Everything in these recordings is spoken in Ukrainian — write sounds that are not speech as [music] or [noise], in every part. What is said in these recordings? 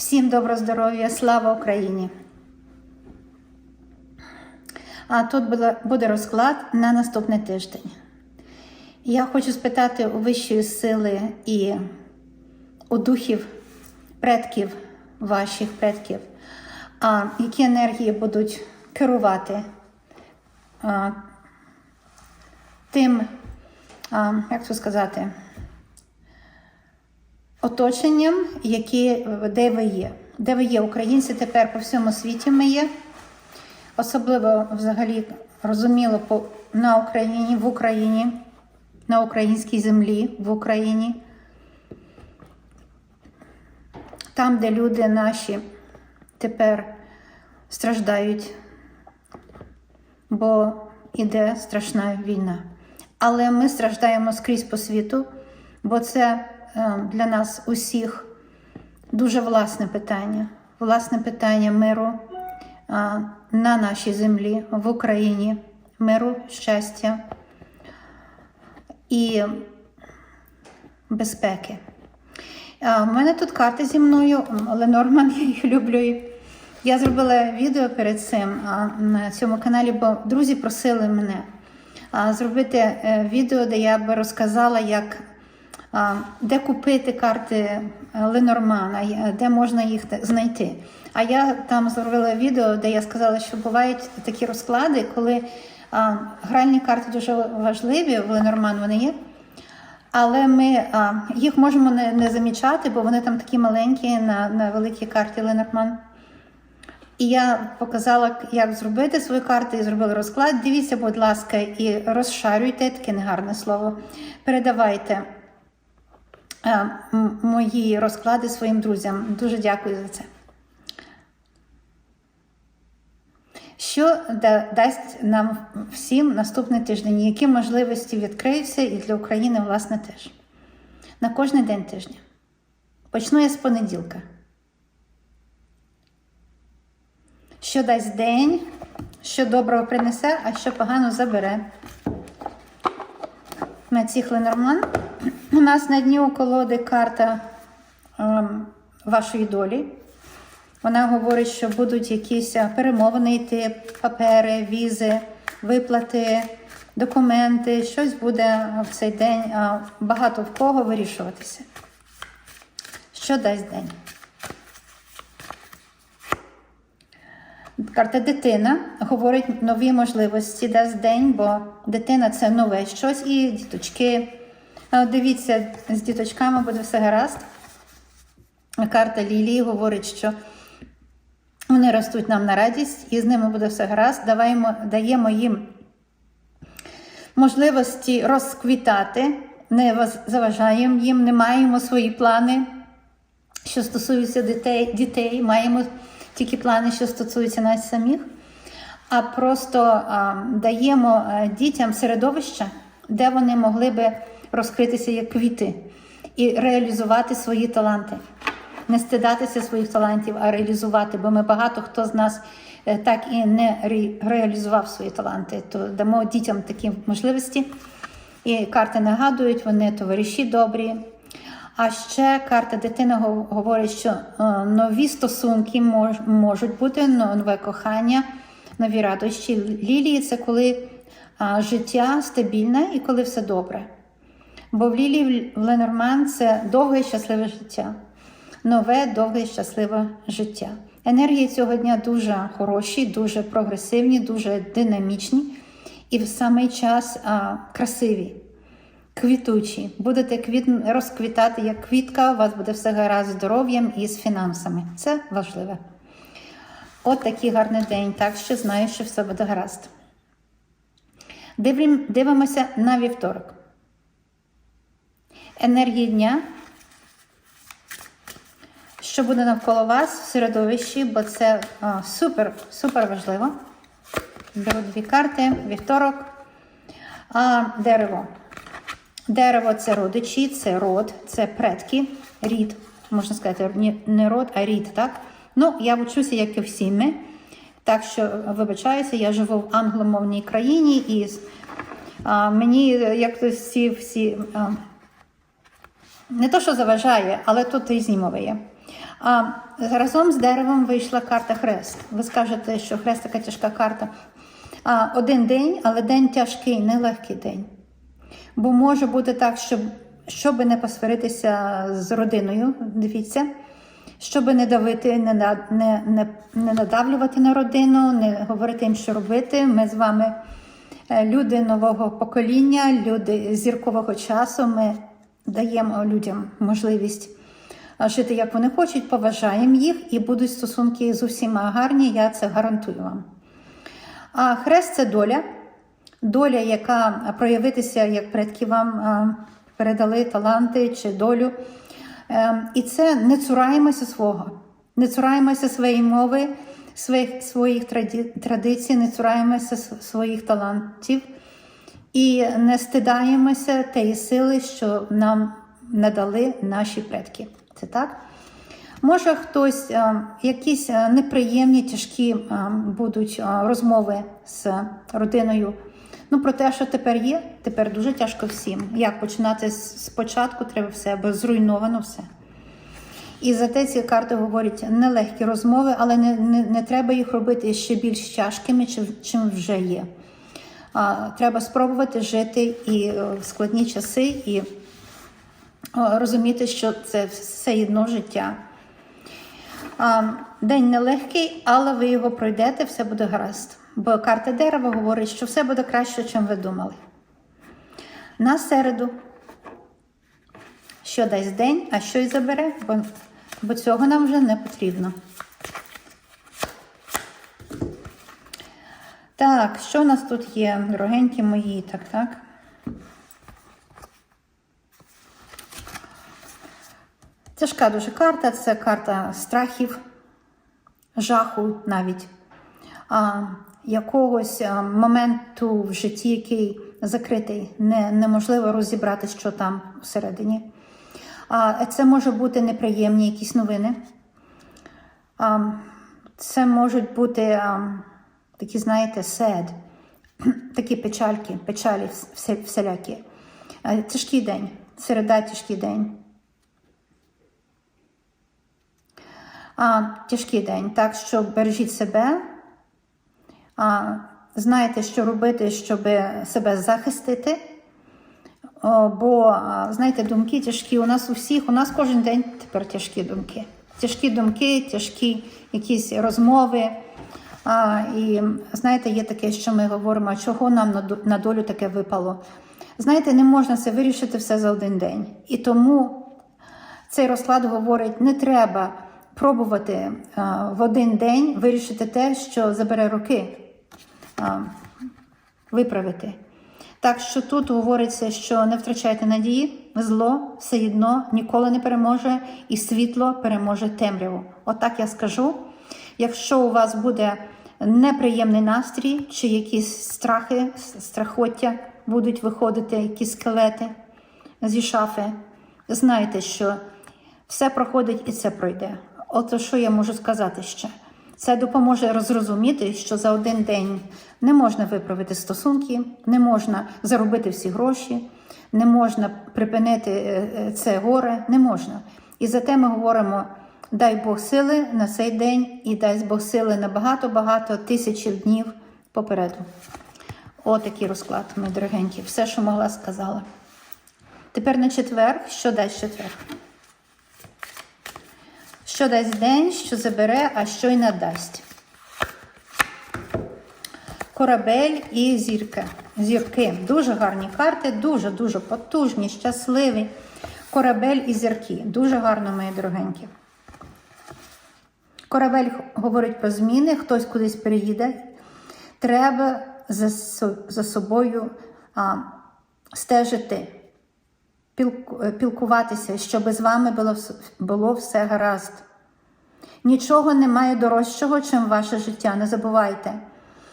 Всім добро здоров'я, слава Україні! А тут буде- розклад на наступний тиждень. Я хочу спитати у вищої сили і у духів предків, ваших предків, а які енергії будуть керувати а, тим, а, як це сказати, оточенням, які, де ви є. Де ви є українці тепер по всьому світі ми є. Особливо взагалі розуміло по, на Україні, в Україні, на українській землі, в Україні. Там, де люди наші тепер страждають, бо іде страшна війна. Але ми страждаємо скрізь по світу, бо це е, для нас усіх дуже власне питання. Власне питання миру е, на нашій землі, в Україні, миру, щастя і безпеки. У мене тут карти зі мною, Ленорман, [laughs] я їх люблю. Я зробила відео перед цим на цьому каналі, бо друзі просили мене зробити е, відео, де я би розказала, як, де купити карти е, Ленормана, де можна їх знайти. А я там зробила відео, де я сказала, що бувають такі розклади, коли гральні карти дуже важливі, в Ленорман вони є. Але ми а, їх можемо не, не замічати, бо вони там такі маленькі на, на великій карті Ленорман. І я показала, як зробити свою карту і зробила розклад. Дивіться, будь ласка, і розшарюйте таке негарне слово. Передавайте мої розклади своїм друзям. Дуже дякую за це. Що да- дасть нам всім наступний тиждень? Які можливості відкриються і для України, власне, теж? На кожний день тижня. Почну я з понеділка. Що дасть день, що доброго принесе, а що погано забере. На цих Ленорман. У нас на дні у колоди карта ем, вашої долі. Вона говорить, що будуть якісь перемовини йти, папери, візи, виплати, документи. Щось буде в цей день багато в кого вирішуватися. Що дасть день? Карта дитина говорить нові можливості дасть день, бо дитина це нове щось і діточки. Дивіться, з діточками буде все гаразд. Карта Лілії говорить, що вони ростуть нам на радість, і з ними буде все гаразд. Даваємо, даємо їм можливості розквітати, не заважаємо їм, не маємо свої плани, що стосуються дітей, дітей маємо тільки плани, що стосуються нас самих, а просто а, даємо а, дітям середовище, де вони могли би розкритися як квіти і реалізувати свої таланти. Не стидатися своїх талантів, а реалізувати, бо ми багато хто з нас е, так і не ре- реалізував свої таланти. То дамо дітям такі можливості. І карти нагадують, вони товариші добрі. А ще карта дитини говорить, що е, нові стосунки мож- можуть бути, нове кохання, нові радощі. Лілії це коли життя стабільне і коли все добре. Бо в Лілії в Ленорман це довге і щасливе життя. Нове, довге і щасливе життя. Енергії цього дня дуже хороші, дуже прогресивні, дуже динамічні і в самий час а, красиві, квітучі. Будете квіт... розквітати як квітка, у вас буде все гаразд здоров'ям і з фінансами. Це важливе. От такий гарний день, так що знаю, що все буде гаразд. Дивимося на вівторок. Енергії дня. Що буде навколо вас в середовищі, бо це а, супер, супер важливо. Беру дві карти, вівторок. А, дерево. Дерево це родичі, це род, це предки, рід. Можна сказати, не род, а рід, так? Ну, я вчуся, як і всі ми. Так що, вибачаюся, я живу в англомовній країні і а, мені, як то всі, всі а, не то, що заважає, але тут різні мови є. А разом з деревом вийшла карта хрест. Ви скажете, що хрест така тяжка карта. А, один день, але день тяжкий, нелегкий день. Бо може бути так, щоб, щоб не посваритися з родиною, дивіться, щоб не давити, не, не, не, не надавлювати на родину, не говорити їм, що робити. Ми з вами е, люди нового покоління, люди зіркового часу. Ми даємо людям можливість жити, як вони хочуть, поважаємо їх і будуть стосунки з усіма гарні, я це гарантую вам. А хрест це доля, доля, яка проявитися, як предки вам передали таланти чи долю. Ем, І це не цураємося свого, не цураємося своєї мови, своїх, своїх традицій, не цураємося своїх талантів і не стидаємося тієї сили, що нам надали наші предки. Це так? Може, хтось, е, якісь е, неприємні, тяжкі е, будуть розмови з родиною. Ну, про те, що тепер є, тепер дуже тяжко всім. Як починати спочатку, треба все, бо зруйновано все. І за те ці карти говорять нелегкі розмови, але не, не, не треба їх робити ще більш тяжкими, чим, чим вже є. Треба спробувати жити і е, в складні часи, і е, розуміти, що це все одно життя. День нелегкий, але ви його пройдете, все буде гаразд. Бо карта дерева говорить, що все буде краще, чим ви думали. На середу, що дасть день, а що й забере, бо цього нам вже не потрібно. Так, що у нас тут є, дорогенькі мої? Так, так. Тяжка дуже карта, це карта страхів, жаху навіть, а, якогось а, моменту в житті, який закритий, не, неможливо розібрати, що там всередині. А, це може бути неприємні якісь новини. А, це можуть бути а, такі, знаєте, sad, [clears throat] такі печальки, печалі вс- всілякі. Тяжкий день, середа тяжкий день. А, тяжкий день, так що бережіть себе, а, знаєте, що робити, щоб себе захистити. Бо, знаєте, думки тяжкі. У нас у всіх, у нас кожен день тепер тяжкі думки. Тяжкі думки, тяжкі якісь розмови. А, і знаєте, є таке, що ми говоримо, чого нам на долю таке випало. Знаєте, не можна це вирішити все за один день. І тому цей розклад говорить, не треба пробувати а, в один день вирішити те, що забере роки а, виправити. Так що тут говориться, що не втрачайте надії, зло все одно ніколи не переможе, і світло переможе темряву. Отак я скажу. Якщо у вас буде неприємний настрій, чи якісь страхи, страхоття будуть виходити, якісь скелети зі шафи, знайте, що все проходить і це пройде. От що я можу сказати ще? Це допоможе розрозуміти, що за один день не можна виправити стосунки, не можна заробити всі гроші, не можна припинити е, е, це горе, не можна. І за те ми говоримо: дай Бог сили на цей день і дай Бог сили на багато-багато тисячі днів попереду. Отакий розклад, мої дорогенькі. Все, що могла, сказала. Тепер на четвер, що дасть четвер? Що дасть день, що забере, а що й надасть. Корабель і зірка. Зірки. Дуже гарні карти, дуже-дуже потужні, щасливі. Корабель і зірки. Дуже гарно, мої дорогенькі. Корабель говорить про зміни, хтось кудись переїде. Треба за, за собою а, стежити, е, пілкуватися, щоб з вами було, було все гаразд. Нічого немає дорожчого, чим ваше життя. Не забувайте.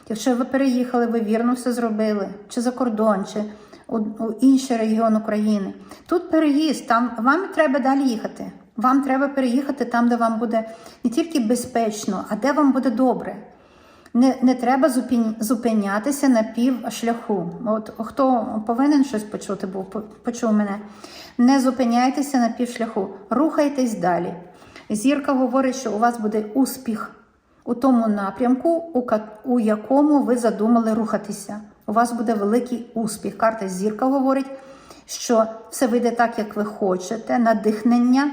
Якщо ви переїхали, ви вірно все зробили, чи за кордон, чи у інший регіон України. Тут переїзд, там вам треба далі їхати. Вам треба переїхати там, де вам буде не тільки безпечно, а де вам буде добре. Не, не треба зупинятися на пів шляху. От хто повинен щось почути, був почув мене. Не зупиняйтеся на пів шляху, рухайтесь далі. Зірка говорить, що у вас буде успіх у тому напрямку, у, якому ви задумали рухатися. У вас буде великий успіх. Карта зірка говорить, що все вийде так, як ви хочете, надихнення,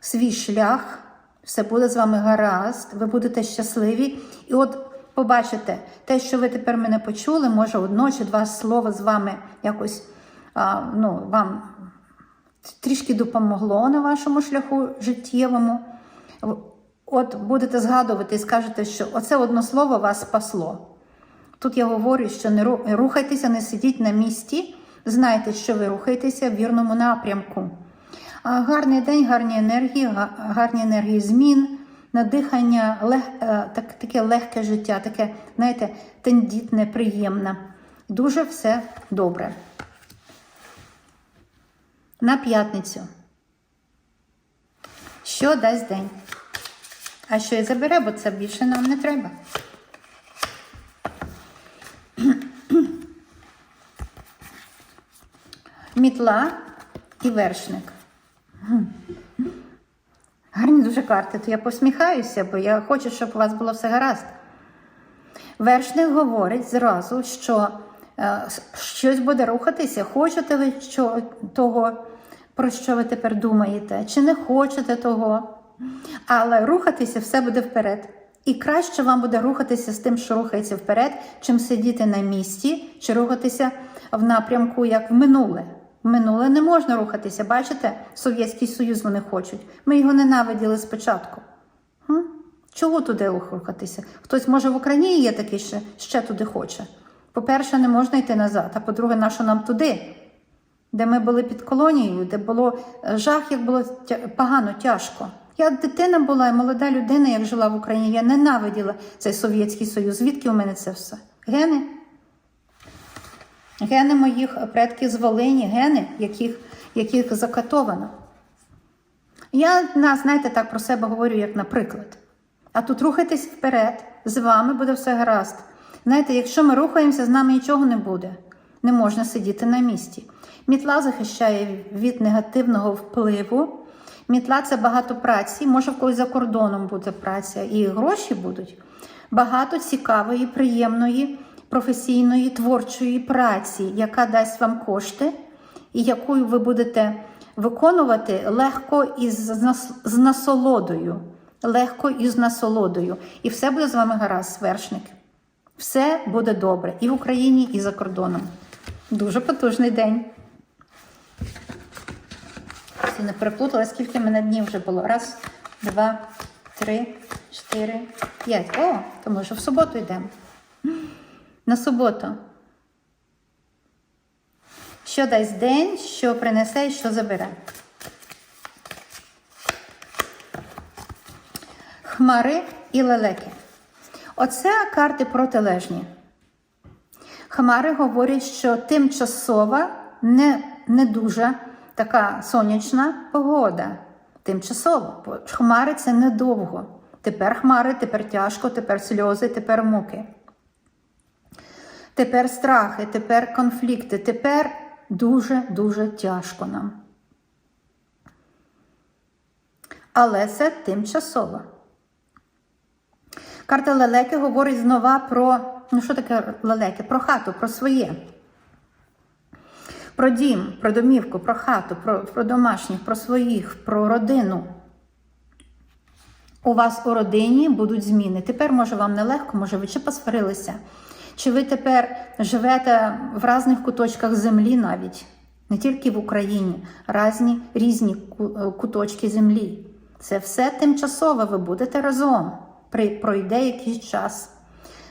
свій шлях, все буде з вами гаразд, ви будете щасливі. І от побачите, те, що ви тепер мене почули, може одно чи два слова з вами якось а, ну, вам трішки допомогло на вашому шляху життєвому. От будете згадувати і скажете, що оце одно слово вас спасло. Тут я говорю, що не рухайтеся, не сидіть на місці, знайте, що ви рухаєтеся в вірному напрямку. Гарний день, гарні енергії, гарні енергії змін, надихання, лег, е, так, таке легке життя, таке, знаєте, тендітне, приємне. Дуже все добре. На п'ятницю. Що дасть день? А що і забере, бо це більше нам не треба. Мітла і вершник. Гарні дуже карти, то я посміхаюся, бо я хочу, щоб у вас було все гаразд. Вершник говорить зразу, що е, щось буде рухатися. Хочете ви що, того, про що ви тепер думаєте, чи не хочете того. Але рухатися все буде вперед. І краще вам буде рухатися з тим, що рухається вперед, чим сидіти на місці, чи рухатися в напрямку, як в минуле. Минуле не можна рухатися. Бачите, Совєтський Союз вони хочуть. Ми його ненавиділи спочатку. М? Чого туди рухатися? Хтось, може, в Україні є такий, що ще туди хоче. По-перше, не можна йти назад, а по-друге, нащо нам туди, де ми були під колонією, де було е, жах, як було тя- погано, тяжко. Я дитина була і молода людина, як жила в Україні. Я ненавиділа цей Совєтський Союз. Звідки у мене це все? Гени? Гени моїх предків з Волині, гени, яких, яких закатовано. Я, знаєте, так про себе говорю, як наприклад. А тут рухайтесь вперед, з вами буде все гаразд. Знаєте, якщо ми рухаємося, з нами нічого не буде. Не можна сидіти на місці. Мітла захищає від негативного впливу. Мітла це багато праці. Може, в когось за кордоном буде праця, і гроші будуть. Багато цікавої, приємної, професійної, творчої праці, яка дасть вам кошти, і яку ви будете виконувати легко і з, насолодою. Легко і з насолодою. І все буде з вами гаразд, вершник. Все буде добре і в Україні, і за кордоном. Дуже потужний день. Всі не переплутала, скільки мене днів вже було. Раз, два, три, чотири, п'ять. О, то ми вже в суботу йдемо. На суботу. Що дасть день, що принесе і що забере. Хмари і лелеки. Оце карти протилежні. Хмари говорять, що тимчасова, не, не дуже така сонячна погода. Тимчасово. Хмари це недовго. Тепер хмари, тепер тяжко, тепер сльози, тепер муки. Тепер страхи, тепер конфлікти, тепер дуже-дуже тяжко нам. Але це тимчасово. Карта лелеки говорить знова про, ну що таке лелеки? Про хату, про своє. Про дім, про домівку, про хату, про, про домашніх, про своїх, про родину. У вас у родині будуть зміни. Тепер, може, вам нелегко, може, ви чи посварилися, чи ви тепер живете в різних куточках землі навіть, не тільки в Україні, різні, різні е, куточки землі. Це все тимчасове, ви будете разом. Пройде якийсь час.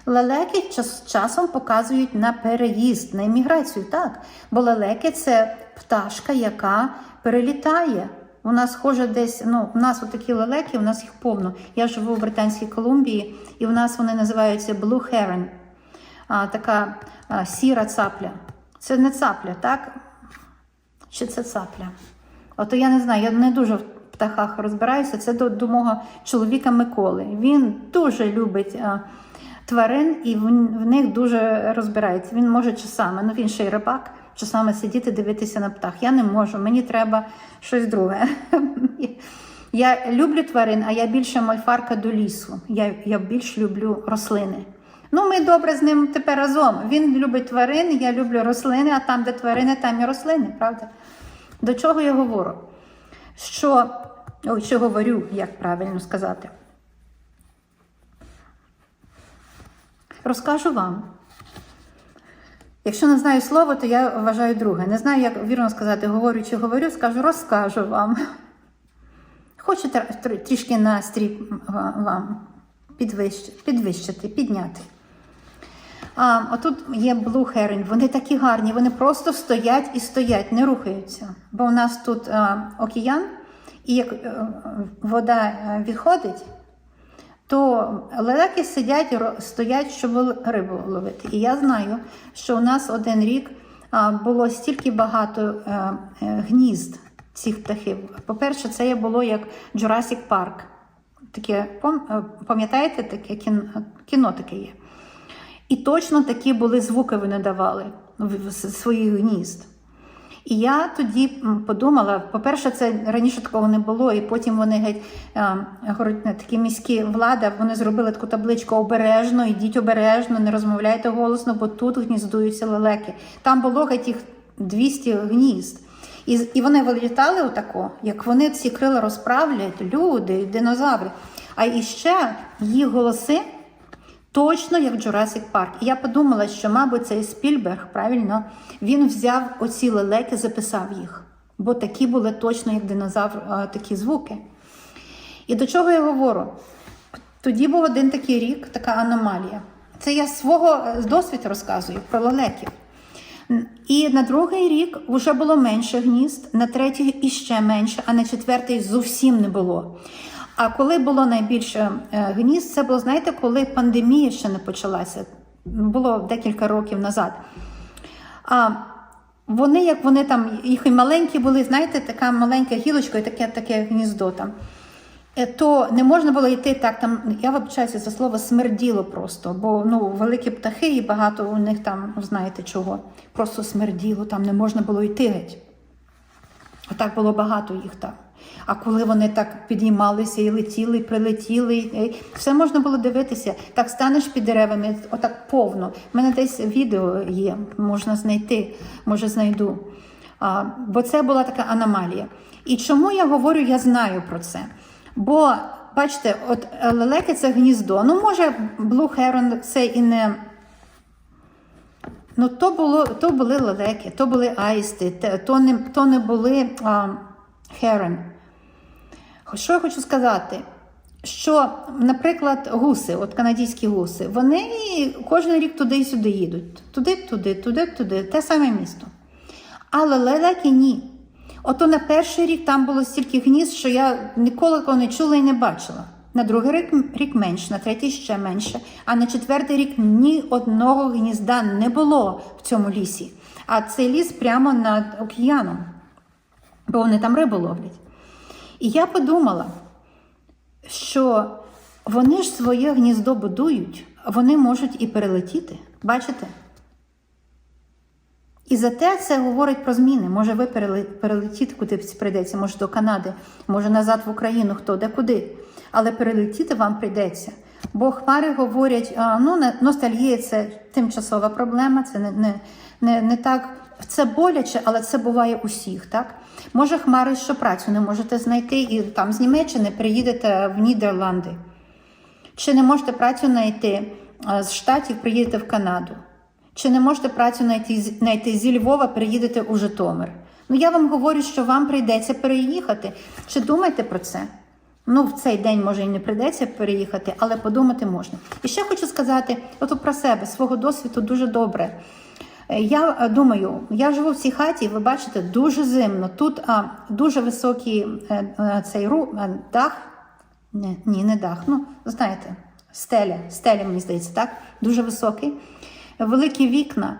Лелеки час, часом показують на переїзд, на імміграцію, так. Бо лелеки це пташка, яка перелітає. Вона схожа десь, ну, в нас такі лелеки, у нас їх повно. Я живу в Британській Колумбії, і в нас вони називаються Blue Heron, така сіра цапля. Це не цапля, так? Чи це цапля? Ото я не знаю, я не дуже в птахах розбираюся. Це до, до мого чоловіка Миколи. Він дуже любить а, тварин, і в, них дуже розбирається. Він може часами, ну він ще й рибак, часами сидіти, дивитися на птах. Я не можу, мені треба щось друге. [laughs] Я люблю тварин, а я більше мольфарка до лісу. Я, я більш люблю рослини. Ну, ми добре з ним тепер разом. Він любить тварин, я люблю рослини, а там, де тварини, там і рослини, правда? До чого я говорю? Що, ой, що говорю, як правильно сказати? Розкажу вам. Якщо не знаю слово, то я вважаю друге. Не знаю, як вірно сказати, говорю чи говорю, скажу, розкажу вам. Хочу тр- тр- трішки настрій ва- вам підвищити підняти. А, отут є Blue Heron. Вони такі гарні, вони просто стоять і стоять, не рухаються. Бо у нас тут а, океан, і як е, вода е, відходить, то лелеки сидять, стоять, щоб рибу ловити. І я знаю, що у нас один рік було стільки багато е, е, гнізд цих птахів. По-перше, це було як Jurassic Park. Таке, пам- е, пам'ятаєте, таке кіно таке є. І точно такі були звуки вони давали в своїх гнізд. І я тоді подумала: по-перше, це раніше такого не було, і потім вони геть е, такі міські влада, вони зробили таку табличку обережно, йдіть обережно, не розмовляйте голосно, бо тут гніздуються лелеки. Там було геть їх 200 гнізд. І, і вони вилітали отако, як вони ці крила розправлять, люди, динозаври. А іще їх голоси Точно як Jurassic Park. І я подумала, що, мабуть, цей Спільберг, правильно, він взяв оці лелеки, записав їх. Бо такі були точно, як динозавр, такі звуки. І до чого я говорю? Тоді був один такий рік, така аномалія. Це я свого е, досвіду розказую про лелеків. І на другий рік вже було менше гнізд, на третій іще менше, а на четвертий зовсім не було. А коли було найбільше е, гнізд, це було, знаєте, коли пандемія ще не почалася. Було декілька років назад. А вони, як вони там, їх і маленькі були, знаєте, така маленька гілочка і таке, таке гніздо там. Е, То не можна було йти так, там, я вибачаюся за слово смерділо просто, бо ну, великі птахи і багато у них там, знаєте чого, просто смерділо, там не можна було йти геть. Отак було багато їх там. А коли вони так підіймалися і летіли, і прилетіли, і все можна було дивитися. Так станеш під деревами, отак повно. У мене десь відео є, можна знайти, може знайду. А, бо це була така аномалія. І чому я говорю, я знаю про це. Бо, бачите, от е, лелеки це гніздо. Ну, може, Blue Heron це і не. Ну, то, було, то були лелеки, то були аїсти, то не, то не були а, херон. Що я хочу сказати? Що, наприклад, гуси, от канадські гуси, вони кожен рік туди і сюди їдуть. Туди, туди, туди, туди, те саме місто. Але лелеки ні. Ото на перший рік там було стільки гнізд, що я ніколи такого не чула і не бачила. На другий рік, рік менше, на третій ще менше, а на четвертий рік ні одного гнізда не було в цьому лісі. А цей ліс прямо над океаном, бо вони там рибу ловлять. І я подумала, що вони ж своє гніздо будують, вони можуть і перелетіти. Бачите? І зате це говорить про зміни. Може, ви перелетіти кудись прийдеться, може до Канади, може назад в Україну, хто де куди. Але перелетіти вам прийдеться. Бо хмари говорять, ну ностальгія це тимчасова проблема, це не, не, не, не так. Це боляче, але це буває усіх, так? Може, хмари що працю не можете знайти, і там з Німеччини приїдете в Нідерланди. Чи не можете працю знайти з Штатів, приїдете в Канаду? Чи не можете працю знайти, знайти зі Львова, приїдете у Житомир? Ну я вам говорю, що вам прийдеться переїхати. Чи думайте про це? Ну, в цей день може і не прийдеться переїхати, але подумати можна. І ще хочу сказати, от про себе, свого досвіду дуже добре. Е, Я е, думаю, я живу в цій хаті, ви бачите, дуже зимно. Тут а, дуже високий е, е, цей ру, е, дах. Не, ні, не дах. Ну, знаєте, стеля, стеля, мені здається, так? Дуже високий, великі вікна.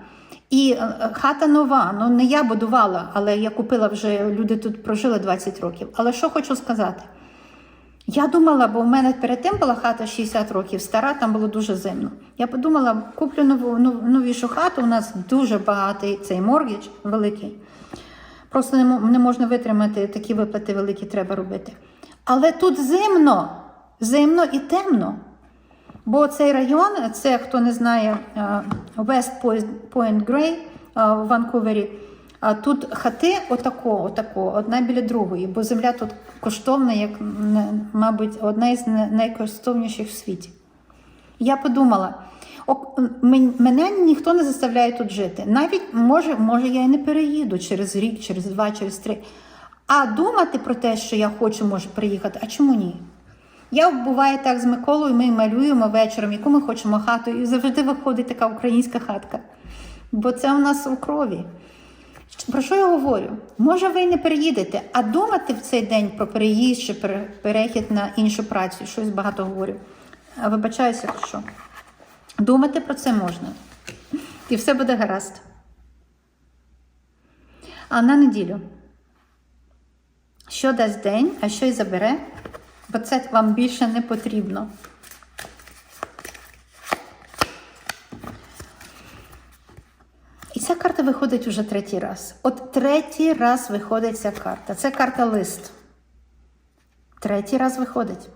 І хата нова. Ну, не я будувала, але я купила вже, люди тут прожили 20 років. Але що хочу сказати? Я думала, бо в мене перед тим була хата 60 років, стара, там було дуже зимно. Я подумала, куплю нову, нов- новішу хату, у нас дуже багатий цей моргідж великий. Просто не, можна витримати, такі виплати великі треба робити. Але тут зимно, зимно і темно. Бо цей район, це хто не знає, е, West Point- Point Grey е, в Ванкувері. А тут хати отако, отако, одна біля другої, бо земля тут коштовна, як, мабуть, одна із найкоштовніших в світі. Я подумала, мене ніхто не заставляє тут жити. Навіть може, може, я і не переїду через рік, через два, через три. А думати про те, що я хочу, може приїхати, а чому ні? Я буває так з Миколою, ми малюємо вечором, яку ми хочемо хату, і завжди виходить така українська хатка. Бо це у нас у крові. Про що я говорю? Може, ви не переїдете, а думати в цей день про переїзд чи перехід на іншу працю, щось багато говорю. Вибачаюся, що думати про це можна. І все буде гаразд. А на неділю. Що дасть день, а що й забере, бо це вам більше не потрібно. І ця карта виходить уже третій раз. От третій раз виходить ця карта. Це карта лист. Третій раз виходить.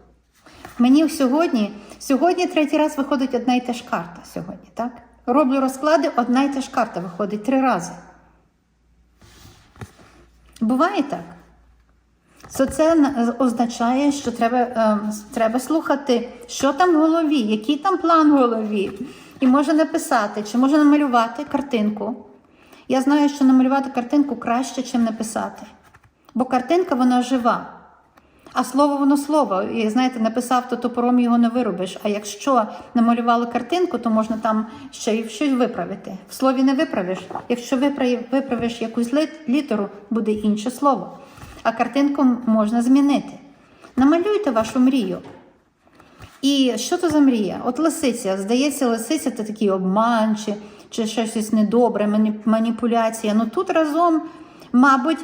Мені сьогодні, сьогодні третій раз виходить одна і та ж карта. Сьогодні, так? Роблю розклади, одна і та ж карта виходить три рази. Буває так. So це означає, що треба, е, треба слухати, що там в голові, який там план в голові. І може написати, чи може намалювати картинку. Я знаю, що намалювати картинку краще, ніж написати. Бо картинка вона жива. А слово воно слово. І знаєте, написав, то топором його не виробиш. А якщо намалювали картинку, то можна там ще й щось виправити. В слові не виправиш. Якщо виправиш якусь літеру, буде інше слово. А картинку можна змінити. Намалюйте вашу мрію. І що то за мрія? От лисиця, здається, лисиця це такий обман, чи, щось недобре, маніпуляція. Ну тут разом, мабуть,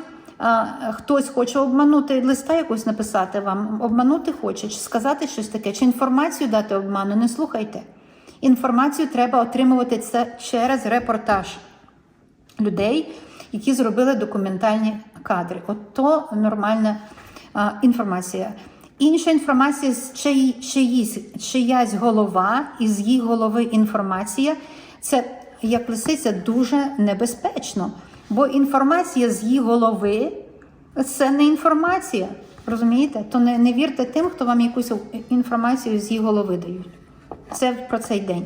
хтось хоче обманути листа якусь написати вам, обманути хоче, чи сказати щось таке, чи інформацію дати обману. Не слухайте. Інформацію треба отримувати це через репортаж людей, які зробили документальні кадри. От то нормальна а, інформація. Інша інформація з чиї, чиїсь, чиясь голова, і з її голови інформація, це як лисиця дуже небезпечно. Бо інформація з її голови це не інформація. Розумієте? То не, не вірте тим, хто вам якусь інформацію з її голови дають. Це про цей день.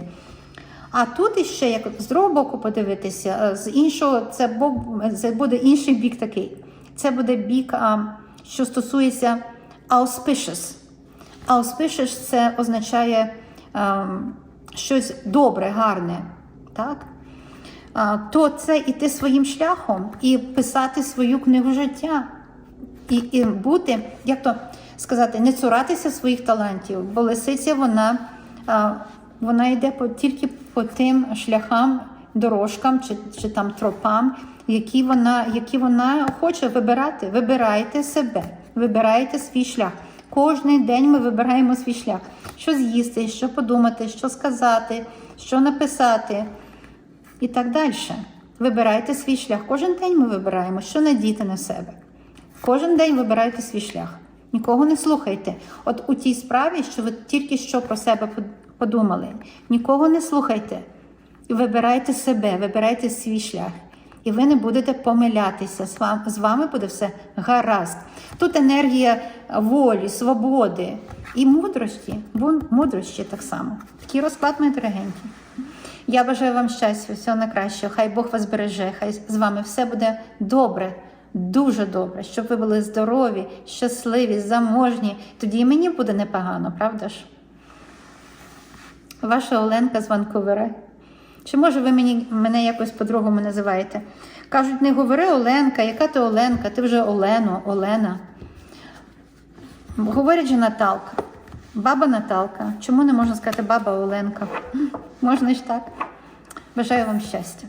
А тут іще, як з другого боку подивитися, е, з іншого, це, бок, це буде інший бік такий. Це буде бік, а, що стосується auspicious. Auspicious це означає ем, щось добре, гарне. Так? То це іти своїм шляхом і писати свою книгу життя. І, і бути, як то сказати, не цуратися своїх талантів, бо лисиця вона, вона йде по, тільки по тим шляхам, дорожкам чи, чи там тропам, які вона, які вона хоче вибирати. Вибирайте себе, вибирайте свій шлях. Кожний день ми вибираємо свій шлях. Що з'їсти, що подумати, що сказати, що написати і так далі. Вибирайте свій шлях. Кожен день ми вибираємо, що надіти на себе. Кожен день вибирайте свій шлях. Нікого не слухайте. От у тій справі, що ви тільки що про себе подумали, нікого не слухайте. Вибирайте себе, вибирайте свій шлях. І ви не будете помилятися. З вами, буде все гаразд. Тут енергія волі, свободи і мудрості. Бо мудрості так само. Такий розклад, мої дорогенькі. Я бажаю вам щастя, всього найкращого. Хай Бог вас береже, хай з вами все буде добре, дуже добре, щоб ви були здорові, щасливі, заможні. Тоді і мені буде непогано, правда ж? Ваша Оленка з Ванкувера. Чи може ви мені, мене якось по-другому називаєте? Кажуть, не говори Оленка, яка ти Оленка, ти вже Олено, Олена. Говорять же Наталка. Баба Наталка. Чому не можна сказати баба Оленка? Можна ж так. Бажаю вам щастя.